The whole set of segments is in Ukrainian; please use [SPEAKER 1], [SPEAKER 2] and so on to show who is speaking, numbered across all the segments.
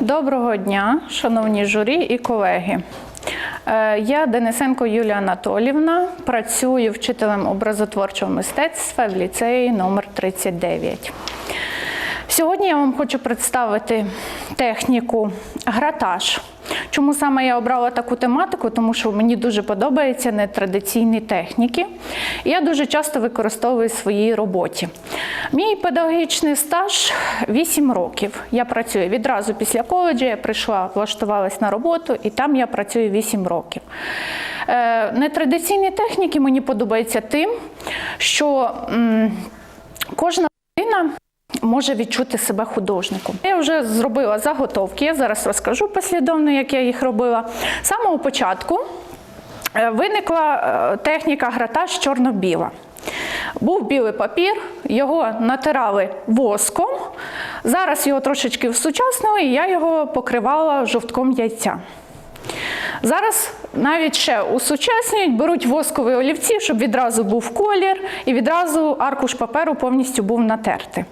[SPEAKER 1] Доброго дня, шановні журі і колеги. Е, Я Денисенко Юлія Анатолівна, працюю вчителем образотворчого мистецтва в ліцеї номер 39. Сьогодні я вам хочу представити техніку гратаж. Чому саме я обрала таку тематику? Тому що мені дуже подобаються нетрадиційні техніки. Я дуже часто використовую в своїй роботі. Мій педагогічний стаж 8 років. Я працюю відразу після коледжу, я прийшла, влаштувалась на роботу, і там я працюю 8 років. Е, Нетрадиційні техніки мені подобаються тим, що кожна людина може відчути себе художником. Я вже зробила заготовки, я зараз розкажу послідовно, як я їх робила. З самого початку е, виникла е, техніка гратаж чорно-біла. Був білий папір, його натирали воском. Зараз його трошечки всучаснили, і я його покривала жовтком яйця. Зараз навіть ще усучаснюють, беруть воскові олівці, щоб відразу був колір і відразу аркуш паперу повністю був натертий.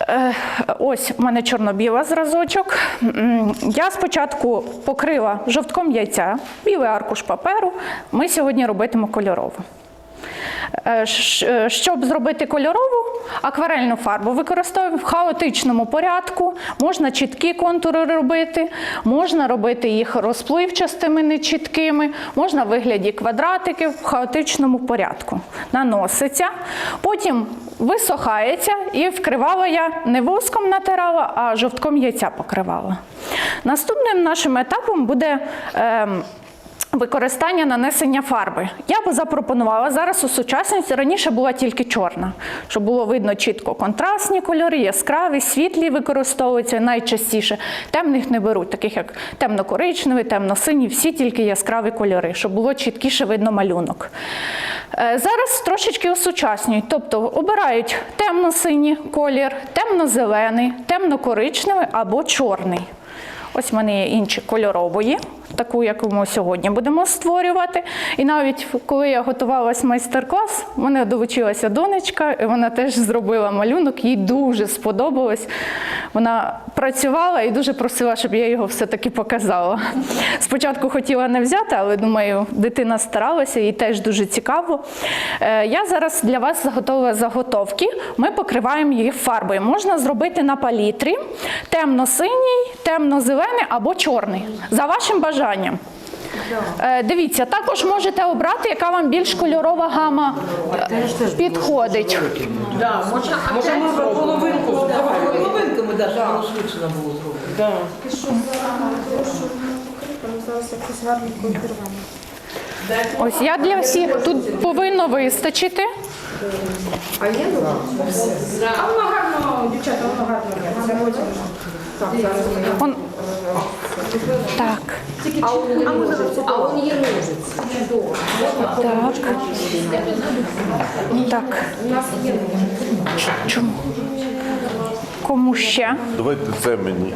[SPEAKER 1] Е, Ось у мене чорно-біла зразочок. Я спочатку покрила жовтком яйця, білий аркуш паперу. Ми сьогодні робитимемо кольорову. Е, е, Щоб зробити кольорову, акварельну фарбу використовуємо в хаотичному порядку. Можна чіткі контури робити, можна робити їх розпливчастими, нечіткими, можна в вигляді квадратиків в хаотичному порядку. Наноситься, потім висохається і вкривала я не воском натирала, а жовтком яйця покривала. Наступним нашим етапом буде. ем, Використання нанесення фарби. Я би запропонувала зараз у сучасності раніше була тільки чорна, щоб було видно чітко контрастні кольори, яскраві, світлі використовуються найчастіше. Темних не беруть, таких як темно-коричневий, темно-синій, всі тільки яскраві кольори, щоб було чіткіше видно малюнок. Е, Зараз трошечки осучаснюють, тобто обирають темно-синій колір, темно-зелений, темно-коричневий або чорний. Ось в мене є інші кольорової, таку, яку ми сьогодні будемо створювати. І навіть коли я готувалась майстер-клас, в мене долучилася донечка, і вона теж зробила малюнок, їй дуже сподобалось. Вона працювала і дуже просила, щоб я його все-таки показала. Спочатку хотіла не взяти, але думаю, дитина старалася, їй теж дуже цікаво. Е, Я зараз для вас заготовила заготовки. Ми покриваємо її фарбою. Можна зробити на палітрі темно-синій, темно-зелений або чорний. За вашим бажанням. Е, Дивіться, також можете обрати, яка вам більш кольорова гама е, підходить.
[SPEAKER 2] Да, може, може ми половинку, половинками, да, щоб воно швидше нам було зроблено.
[SPEAKER 1] Ось я для всіх тут повинно вистачити.
[SPEAKER 3] А є? А воно гарно, дівчата, воно гарно. Це. Так, зараз ми.
[SPEAKER 1] Он... Так.
[SPEAKER 3] А у ножиці. Є ножиці.
[SPEAKER 1] Так. Так.
[SPEAKER 3] У нас є
[SPEAKER 1] Чому? Кому ще?
[SPEAKER 4] Давайте це мені.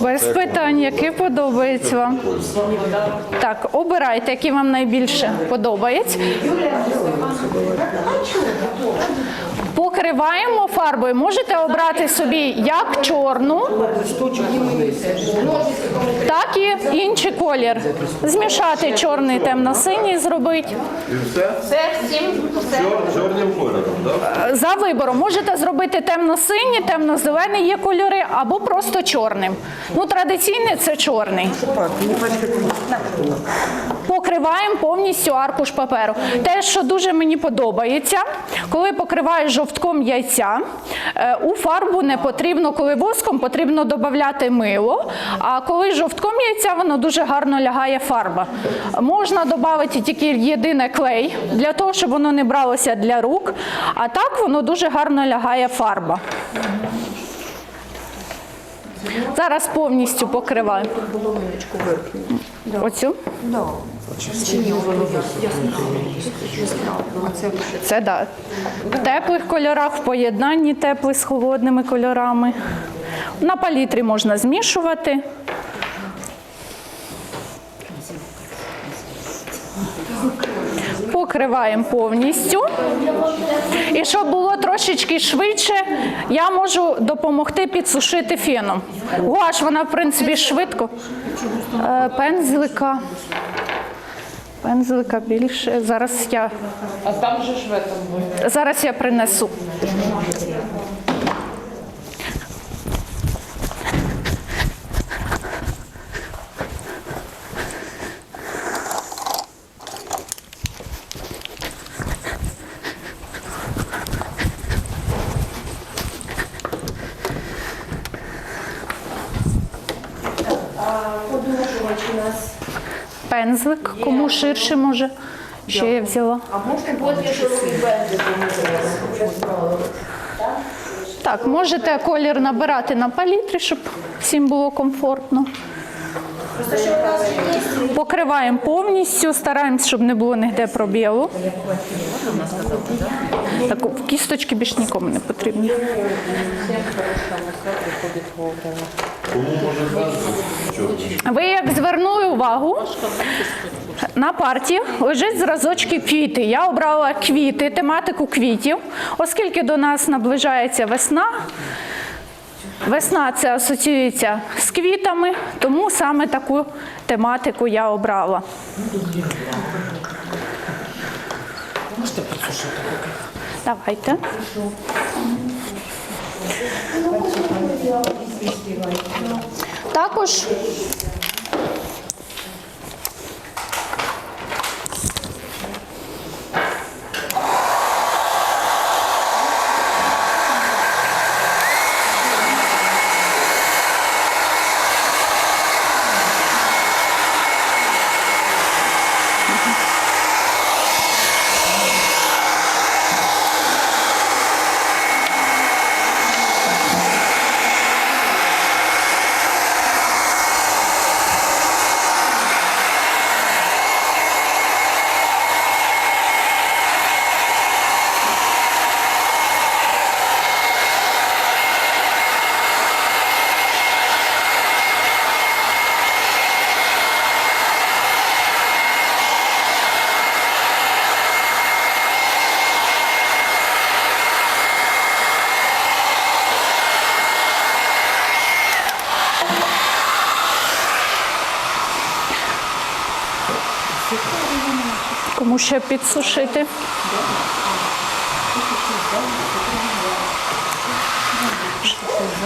[SPEAKER 1] Без питань, які подобаються вам. Так, обирайте, які вам найбільше подобається. Покриваємо фарбою. Можете обрати собі як чорну, так і інший колір. Змішати чорний, темно-синій зробити.
[SPEAKER 4] І все? Чор- Чорним кольором, так?
[SPEAKER 1] За вибором можете зробити темно-синій, темно-зелений є кольори, або просто чорним. Ну, традиційний це чорний. Покриваємо повністю аркуш паперу. Те, що дуже мені подобається, коли покриваєш жовтком яйця, е, у фарбу не потрібно, коли воском потрібно додати мило. А коли жовтком яйця, воно дуже гарно лягає фарба. Можна додати тільки єдине клей для того, щоб воно не бралося для рук. А так воно дуже гарно лягає фарба. Зараз повністю покриваю. Оцю? Це да. В теплих кольорах, в поєднанні теплих з холодними кольорами. На палітрі можна змішувати. Покриваємо повністю. І щоб було трошечки швидше, я можу допомогти підсушити феном. Гуаш, вона, в принципі, швидко. Е, Пензлика. Пензлика більше. Зараз я,
[SPEAKER 4] А там же ж в этом
[SPEAKER 1] зараз я принесу. Пензлик, кому ширше може. Ще я взяла.
[SPEAKER 3] А можна.
[SPEAKER 1] Так, можете колір набирати на палітрі, щоб всім було комфортно.
[SPEAKER 3] Що
[SPEAKER 1] Покриваємо повністю, стараємось, щоб не було ніде пробілу. Так, кісточки більш нікому не потрібні. Ви як звернули увагу, на парті лежить зразочки квіти. Я обрала квіти, тематику квітів, оскільки до нас наближається весна. Весна це асоціюється з квітами, тому саме таку тематику я обрала. Давайте. Також кому ще підсушити.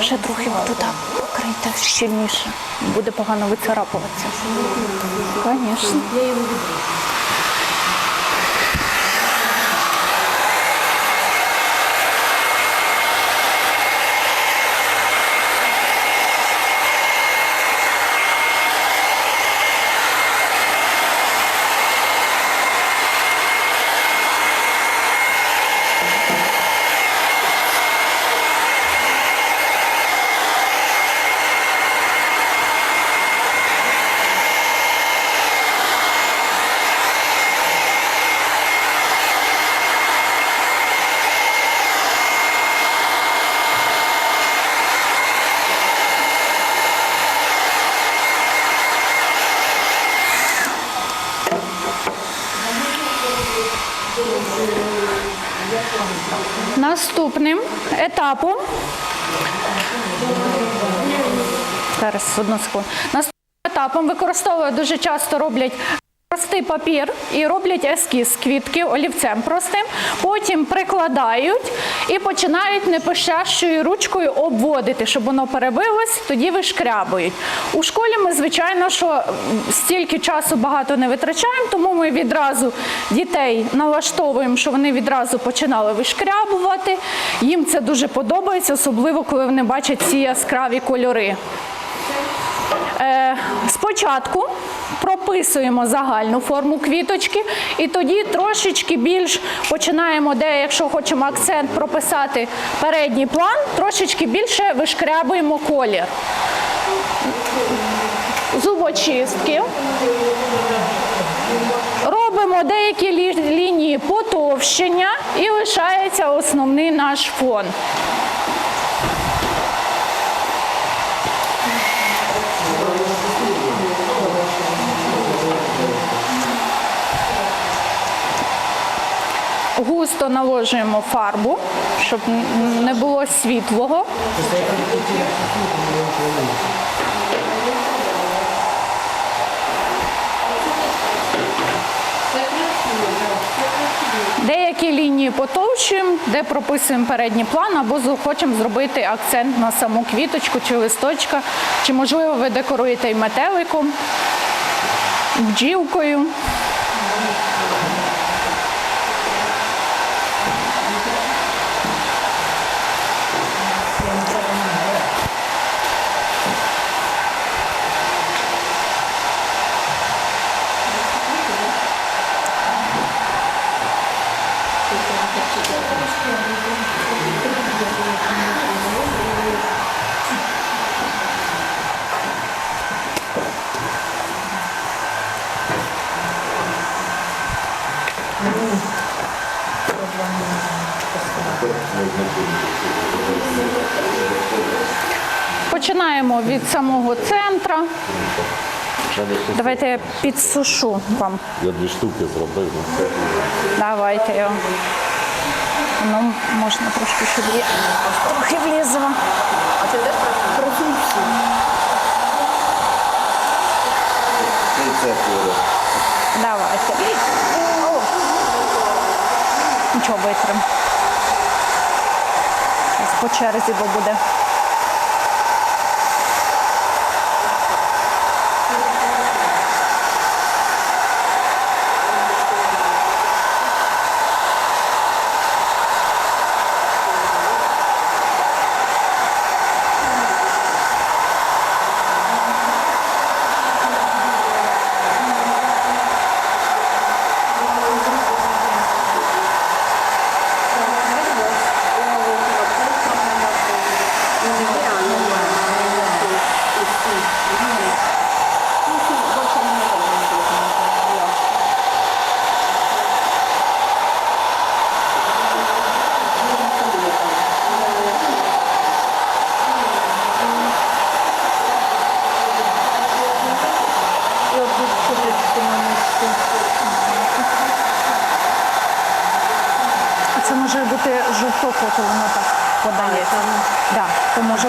[SPEAKER 1] Ще трохи туди покрийте щільніше. Буде погано вицарапуватися. Звісно. Наступним етапом. Зараз. Наступним етапом використовую дуже часто роблять. Простий папір і роблять ескіз квітки олівцем простим, потім прикладають і починають непощащою ручкою обводити, щоб воно перебилось, тоді вишкрябують. У школі ми, звичайно, що стільки часу багато не витрачаємо, тому ми відразу дітей налаштовуємо, що вони відразу починали вишкрябувати. Їм це дуже подобається, особливо коли вони бачать ці яскраві кольори. Е, Спочатку прописуємо загальну форму квіточки, і тоді трошечки більш починаємо, де, якщо хочемо акцент прописати передній план, трошечки більше вишкрябуємо колір. Зубочистки. Робимо деякі лінії потовщення і лишається основний наш фон. Просто наложуємо фарбу, щоб не було світлого. Деякі лінії потовчуємо, де прописуємо передній план, або хочемо зробити акцент на саму квіточку чи листочка, чи можливо ви декоруєте і метеликом, бджілкою. Починаємо від самого центра. Давайте я підсушу вам.
[SPEAKER 5] Я дві штуки зробив. ну,
[SPEAKER 1] Давайте я. Ну, можна трошки, щоб я трохи влізла. Давайте. Нічого витрим. По черзі, бо буде. А Це може бути жовток, от воно так подається. Да, то може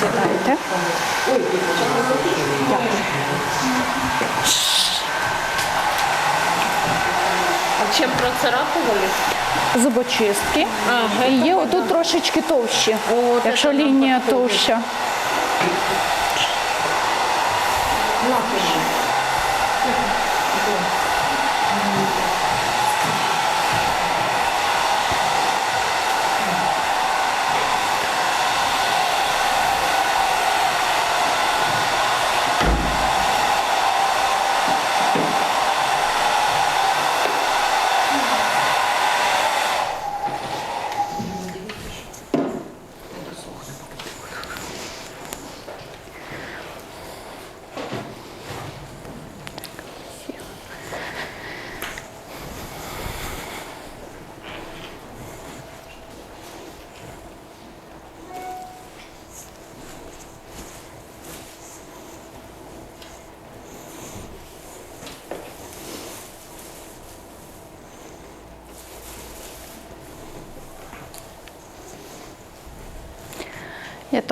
[SPEAKER 1] Сідайте.
[SPEAKER 4] А чем процарапывали?
[SPEAKER 1] Зубочистки. І є отут трошечки товщі,
[SPEAKER 4] От
[SPEAKER 1] якщо лінія товща.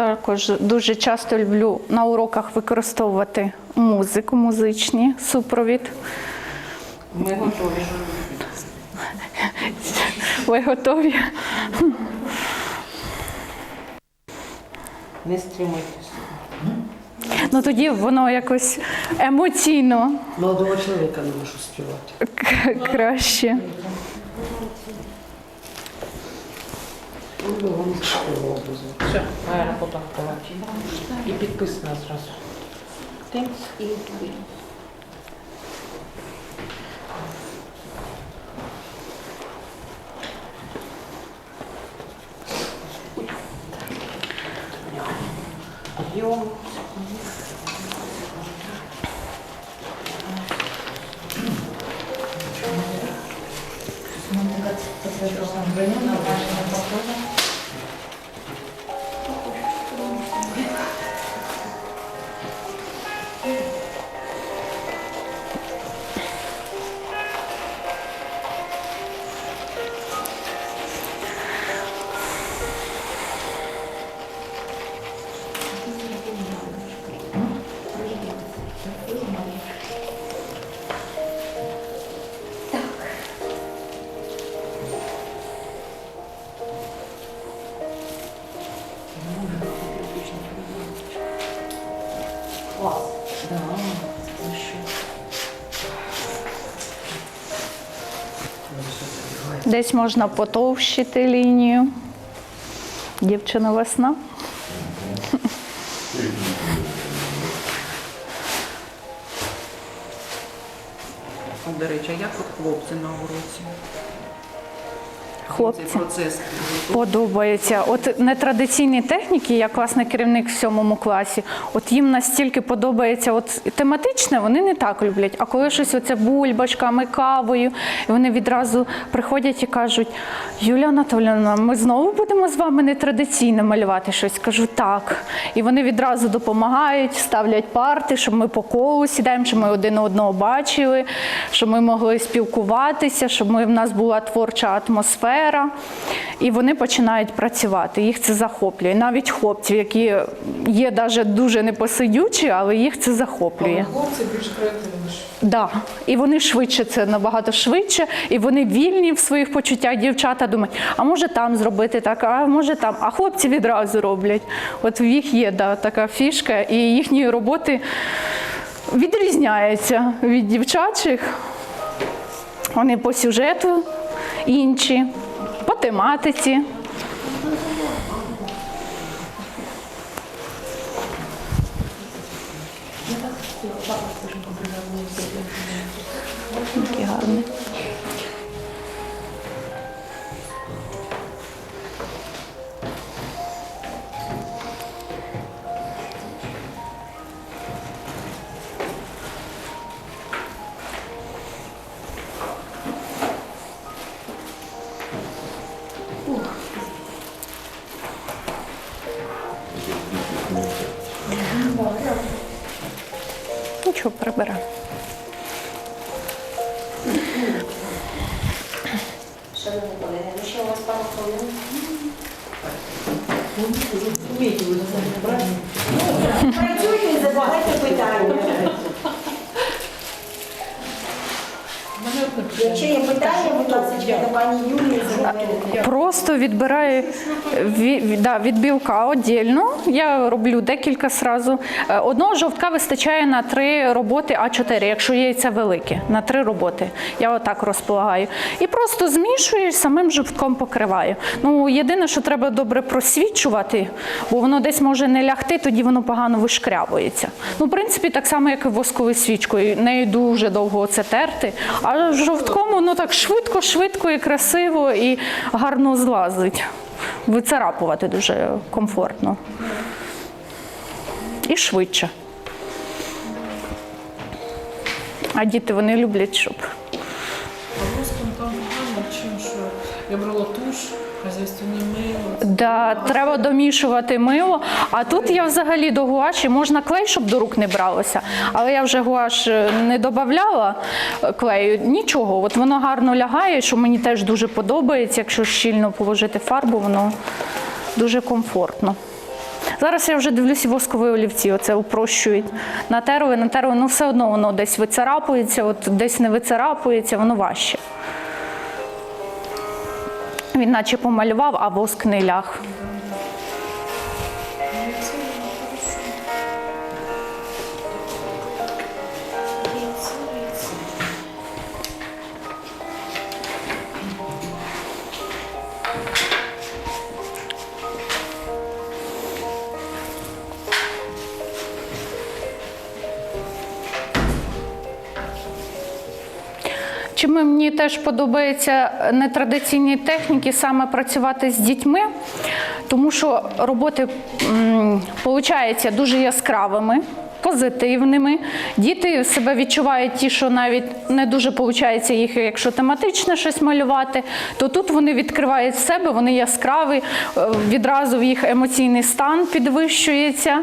[SPEAKER 1] Також дуже часто люблю на уроках використовувати музику, музичні супровід.
[SPEAKER 2] Ми готові.
[SPEAKER 1] Ви готові?
[SPEAKER 2] Не стримуйтесь.
[SPEAKER 1] Ну тоді воно якось емоційно
[SPEAKER 2] Молодого чоловіка не можу співати.
[SPEAKER 1] краще.
[SPEAKER 2] Все, аеропорт І підписана зразу. Тимс і Йо. 22 району, бачення походу. Підписана зразу. Thanks.
[SPEAKER 4] Прийом.
[SPEAKER 1] Десь можна потовщити лінію. Дівчина весна.
[SPEAKER 2] До речі, а як от хлопці на уроці?
[SPEAKER 1] Хлопці. Подобається. От нетрадиційні техніки, я класний керівник в сьомому класі, от їм настільки подобається от тематичне, вони не так люблять. А коли щось оце бульбашками, кавою, і вони відразу приходять і кажуть: Юлія Анатоліївна, ми знову будемо з вами нетрадиційно малювати щось. Кажу, так. І вони відразу допомагають, ставлять парти, щоб ми по колу сідаємо, щоб ми один одного бачили, щоб ми могли спілкуватися, щоб ми, в нас була творча атмосфера. І вони починають працювати. Їх це захоплює. Навіть хлопців, які є даже дуже непосидючі, але їх це захоплює.
[SPEAKER 6] Хлопці більш креативніші.
[SPEAKER 1] Да. І вони швидше це набагато швидше, і вони вільні в своїх почуттях. Дівчата думають, а може там зробити так, а може там. А хлопці відразу роблять. От в їх є да, така фішка, і їхні роботи відрізняються від дівчачих. Вони по сюжету інші, по тематиці. Який гарний. Просто відбираю від, да, білка віддільно. Я роблю декілька сразу. Е, Одного жовтка вистачає на три роботи А4, якщо яйця велике, на три роботи. Я отак розполагаю. І просто змішую і самим жовтком покриваю. Ну, єдине, що треба добре просвічувати, бо воно десь може не лягти, тоді воно погано вишкрябується. Ну, в принципі, так само, як і восковою свічкою. Нею дуже довго це терти. А жовтком воно так швидко, швидко і красиво і гарно злазить. Вицарапувати дуже комфортно. І швидше. А діти вони люблять, щоб. Да, треба домішувати мило. А тут я взагалі до гуаші можна клей, щоб до рук не бралося. Але я вже гуаш е, не додавала е, клею. Нічого, от воно гарно лягає, що мені теж дуже подобається. Якщо щільно положити фарбу, воно дуже комфортно. Зараз я вже дивлюся воскові олівці, оце упрощують. Натерли, натерли, ну все одно воно десь вицарапується, от десь не вицарапується, воно важче. Він наче помалював, а воск не ляг. Чим мені теж подобаються нетрадиційні техніки, саме працювати з дітьми, тому що роботи виходять дуже яскравими. Позитивними. Діти себе відчувають ті, що навіть не дуже виходить їх, якщо тематично щось малювати, то тут вони відкривають себе, вони яскраві, е, відразу в їх емоційний стан підвищується,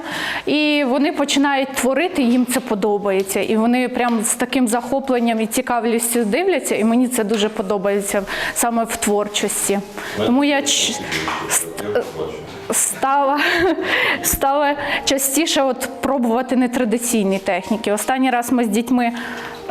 [SPEAKER 1] і вони починають творити, їм це подобається. І вони прям з таким захопленням і цікавістю дивляться, і мені це дуже подобається саме в творчості. Тому я стала, стала частіше от пробувати нетрадиційні техніки. Останній раз ми з дітьми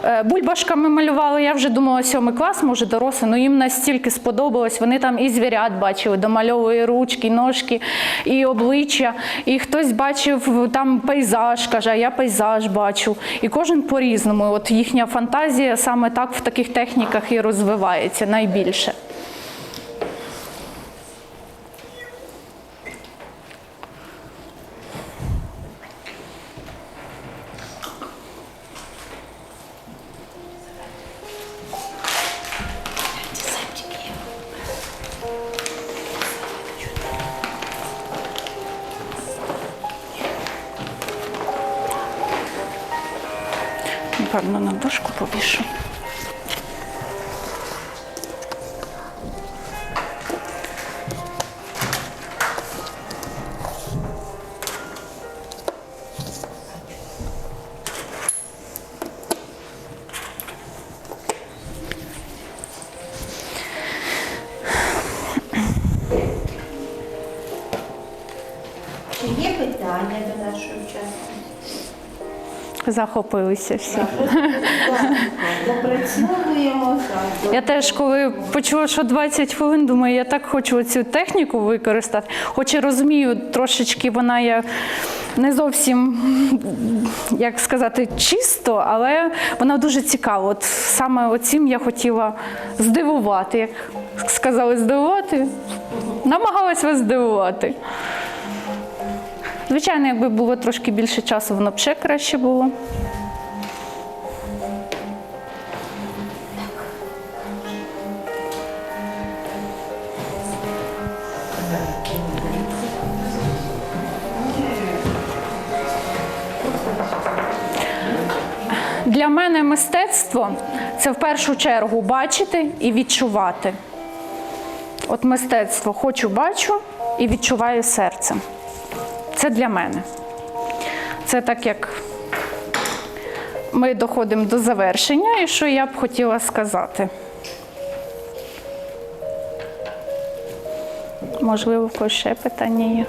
[SPEAKER 1] е, бульбашками малювали. Я вже думала, сьомий клас, може дорослий, але їм настільки сподобалось. Вони там і звірят бачили, домальовує ручки, ножки, і обличчя. І хтось бачив там пейзаж, каже, а я пейзаж бачу. І кожен по-різному. От їхня фантазія саме так в таких техніках і розвивається найбільше. Напевно, на дошку повішу. Захопилися всі. Я теж, коли почула, що 20 хвилин, думаю, я так хочу цю техніку використати. Хоч і розумію, трошечки вона є не зовсім, як сказати, чисто, але вона дуже цікава. От саме оцім я хотіла здивувати. Як сказали, здивувати, намагалась вас здивувати. Звичайно, якби було трошки більше часу, воно б ще краще було. Для мене мистецтво це в першу чергу бачити і відчувати. От мистецтво хочу бачу і відчуваю серцем. Це для мене. Це так як ми доходимо до завершення, і що я б хотіла сказати. Можливо, в когось ще питання є.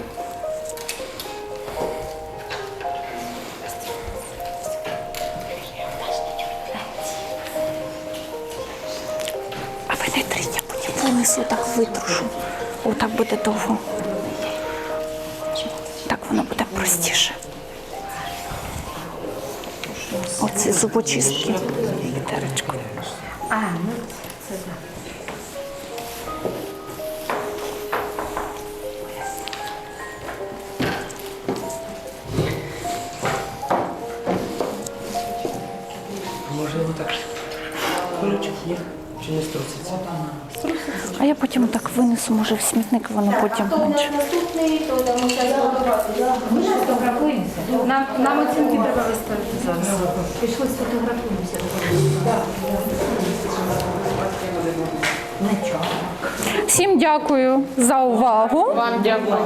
[SPEAKER 1] А ви не тріть, я потім винесу, так витрушу. О, так буде довго. Оці зубочистки. Вітерочку.
[SPEAKER 7] А, ну це так.
[SPEAKER 2] Можливо, так. Колючок є? Чи не струситься?
[SPEAKER 1] А я потім так винесу, може в смітник воно потім менше.
[SPEAKER 7] наступний, то. Ми сфотографуємося.
[SPEAKER 3] Нам, нам оцінки треба виставити зараз.
[SPEAKER 7] Пішли сфотографуємося.
[SPEAKER 1] Всім дякую за увагу.
[SPEAKER 6] Вам дякую.